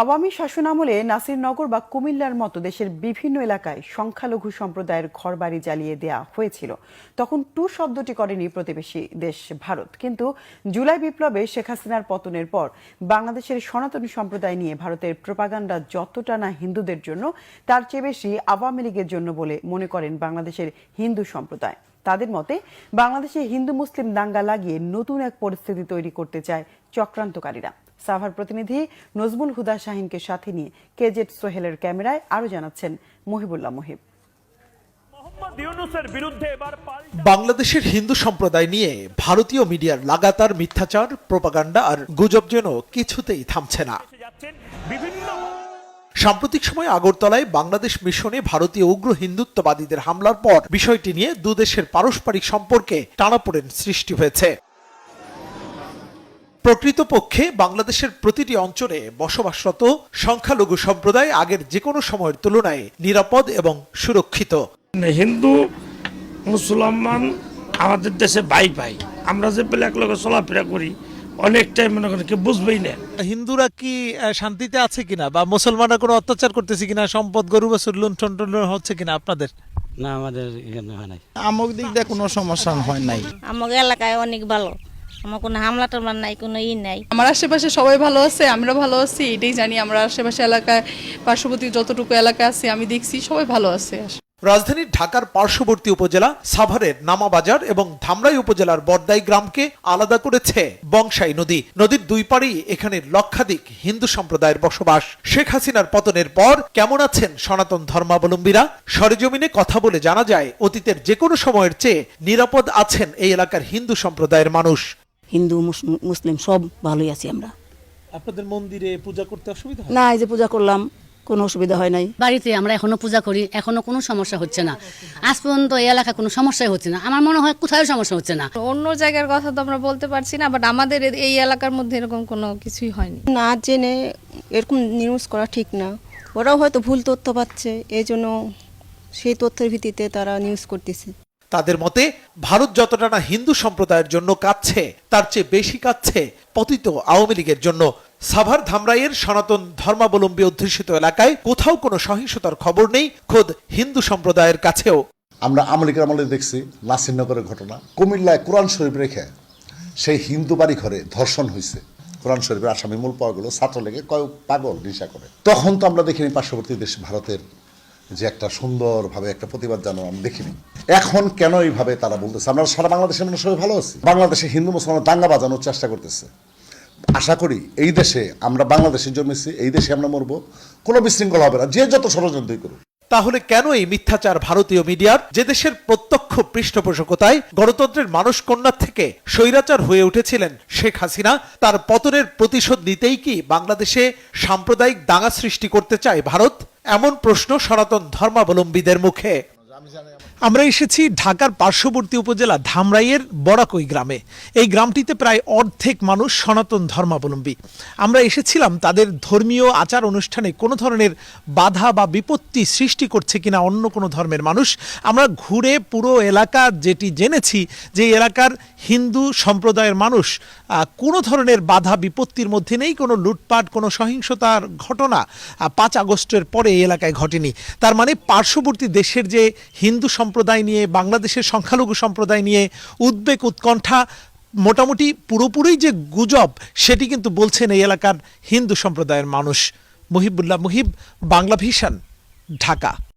আওয়ামী শাসনামলে নাসিরনগর বা কুমিল্লার মতো দেশের বিভিন্ন এলাকায় সংখ্যালঘু সম্প্রদায়ের ঘরবাড়ি জ্বালিয়ে দেয়া হয়েছিল। তখন টু শব্দটি করেনি প্রতিবেশী দেশ ভারত। কিন্তু জুলাই বিপ্লবে শেখ হাসিনার পতনের পর বাংলাদেশের সনাতন সম্প্রদায় নিয়ে ভারতের প্রপাগান্ডা যতটা না হিন্দুদের জন্য, তার চেয়ে বেশি আওয়ামী লীগের জন্য বলে মনে করেন বাংলাদেশের হিন্দু সম্প্রদায়। তাদের মতে, বাংলাদেশে হিন্দু মুসলিম দাঙ্গা লাগিয়ে নতুন এক পরিস্থিতি তৈরি করতে চায় চক্রান্তকারীরা। সাভার প্রতিনিধি নজমুল হুদা শাহিনকে সাথে নিয়ে কেজেট সোহেলের ক্যামেরায় আরও জানাচ্ছেন মহিবুল্লাহ মহিব। মোহাম্মদ ইউনুসের বিরুদ্ধে এবার পাল্টা বাংলাদেশের হিন্দু সম্প্রদায় নিয়ে ভারতীয় মিডিয়ার লাগাতার মিথ্যাচার প্রপাগান্ডা আর গুজব যেন কিছুতেই থামছে না। সাম্প্রতিক সময়ে আগরতলায় বাংলাদেশ মিশনে ভারতীয় উগ্র হিন্দুত্ববাদীদের হামলার পর বিষয়টি নিয়ে দুদেশের পারস্পরিক সম্পর্কে টানাপোড়েন সৃষ্টি হয়েছে। প্রকৃতপক্ষে বাংলাদেশের প্রতিটি অঞ্চলে বসবাসরত সংখ্যালঘু সম্প্রদায় আগের যে কোনো সময়ের তুলনায় নিরাপদ এবং সুরক্ষিত। হিন্দু মুসলমান আমাদের দেশে ভাই ভাই। আমরা যে পেলে এক লগে চলাফেরা করি অনেকটাই মনে করেন কি বুঝবেই না। হিন্দুরা কি শান্তিতে আছে কিনা বা মুসলমানরা কোনো অত্যাচার করতেছে কিনা সম্পদ গরু বছর লুণ্ঠন টুণ্ঠন হচ্ছে কিনা আপনাদের? না আমাদের এখানে হয় নাই। আমক দিক দিয়ে কোনো সমস্যা হয় নাই। আমাকে এলাকায় অনেক ভালো। আমার কোনো হামলা টামলা নাই কোনো ই নাই। আমার আশেপাশে সবাই ভালো আছে আমরা ভালো আছি এটাই জানি। আমরা আশেপাশে এলাকায় পার্শ্ববর্তী যতটুকু এলাকা আছে আমি দেখছি সবাই ভালো আছে। রাজধানীর ঢাকার পার্শ্ববর্তী উপজেলা সাভারের নামাবাজার এবং ধামরাই উপজেলার বর্দাই গ্রামকে আলাদা করেছে বংশাই নদী। নদীর দুই পাড়েই এখানে লক্ষাধিক হিন্দু সম্প্রদায়ের বসবাস। শেখ হাসিনার পতনের পর কেমন আছেন সনাতন ধর্মাবলম্বীরা? সরেজমিনে কথা বলে জানা যায় অতীতের যে কোনো সময়ের চেয়ে নিরাপদ আছেন এই এলাকার হিন্দু সম্প্রদায়ের মানুষ। হিন্দু মুসলিম সব ভালোই আছি আমরা। আপনাদের মন্দিরে পূজা করতে অসুবিধা না এই যে পূজা করলাম কোনো অসুবিধা হয় নাই। বাড়িতে আমরা এখনও পূজা করি এখনও কোনো সমস্যা হচ্ছে না। আজ পর্যন্ত এই এলাকায় কোনো সমস্যাই হচ্ছে না। আমার মনে হয় কোথাও সমস্যা হচ্ছে না। অন্য জায়গার কথা তো আমরা বলতে পারছি না বাট আমাদের এই এলাকার মধ্যে এরকম কোনো কিছুই হয়নি। না জেনে এরকম নিউজ করা ঠিক না। ওরাও হয়তো ভুল তথ্য পাচ্ছে এই জন্য সেই তথ্যের ভিত্তিতে তারা নিউজ করতেছে। তাদের মতে, ভারত যতটা না হিন্দু সম্প্রদায়ের জন্য কাঁদছে, তার চেয়ে বেশি কাঁদছে পতিত আওয়ামী লীগের জন্য। সাভার ধামরাইয়ের সনাতন ধর্মাবলম্বী অধ্যুষিত এলাকায় কোথাও কোনো সহিংসতার খবর নেই খোদ হিন্দু সম্প্রদায়ের কাছেও। আমরা আমলিকের আমলে দেখছি নাসিরনগরের ঘটনা। কুমিল্লায় কোরআন শরীফ রেখে সেই হিন্দু বাড়ি ঘরে ধর্ষণ হয়েছে কোরআন শরীফের আসামি মূল পাওয়া গেল ছাত্র লেগে কয় পাগল নেশা করে। তখন তো আমরা দেখিনি পার্শ্ববর্তী দেশ ভারতের যে একটা সুন্দরভাবে একটা প্রতিবাদ জানো আমি দেখিনি। এখন কেন এইভাবে তারা বলতেছে? আমরা সারা বাংলাদেশের মানুষ সবাই ভালো আছি। বাংলাদেশে হিন্দু মুসলমান দাঙ্গা বাজানোর চেষ্টা করতেছে। আশা করি এই দেশে আমরা বাংলাদেশে জন্মেছি এই দেশে আমরা মরবো। কোনো বিশৃঙ্খলা হবে না যে যত ষড়যন্ত্রই করুক। তাহলে কেন এই মিথ্যাচার ভারতীয় মিডিয়ার যে দেশের প্রত্যক্ষ পৃষ্ঠপোষকতায় গণতন্ত্রের মানুষ কন্যা থেকে স্বৈরাচার হয়ে উঠেছিলেন শেখ হাসিনা তার পতনের প্রতিশোধ নিতেই কি বাংলাদেশে সাম্প্রদায়িক দাঙ্গা সৃষ্টি করতে চায় ভারত? এমন প্রশ্ন সনাতন ধর্মাবলম্বীদের মুখে। আমরা এসেছি ঢাকার পার্শ্ববর্তী উপজেলা ধামরাইয়ের বড়াকই গ্রামে। এই গ্রামটিতে প্রায় অর্ধেক মানুষ সনাতন ধর্মাবলম্বী। আমরা এসেছিলাম তাদের ধর্মীয় আচার অনুষ্ঠানে কোনো ধরনের বাধা বা বিপত্তি সৃষ্টি করছে কিনা অন্য কোনো ধর্মের মানুষ। আমরা ঘুরে পুরো এলাকা যেটি জেনেছি যে এলাকার হিন্দু সম্প্রদায়ের মানুষ কোনো ধরনের বাধা বিপত্তির মধ্যে নেই, কোনো লুটপাট, কোনো সহিংসতার ঘটনা পাঁচ আগস্টের পরে এই এলাকায় ঘটেনি। তার মানে পার্শ্ববর্তী দেশের যে হিন্দু সম্প্রদায় নিয়ে, বাংলাদেশের সংখ্যালঘু সম্প্রদায় নিয়ে উদ্বেগ, উৎকণ্ঠা, মোটামুটি পুরোপুরি যে গুজব, সেটি কিন্তু বলছেন এই এলাকার হিন্দু সম্প্রদায়ের মানুষ। মুহিবুল্লাহ মুহিব, বাংলা ভিশন, ঢাকা।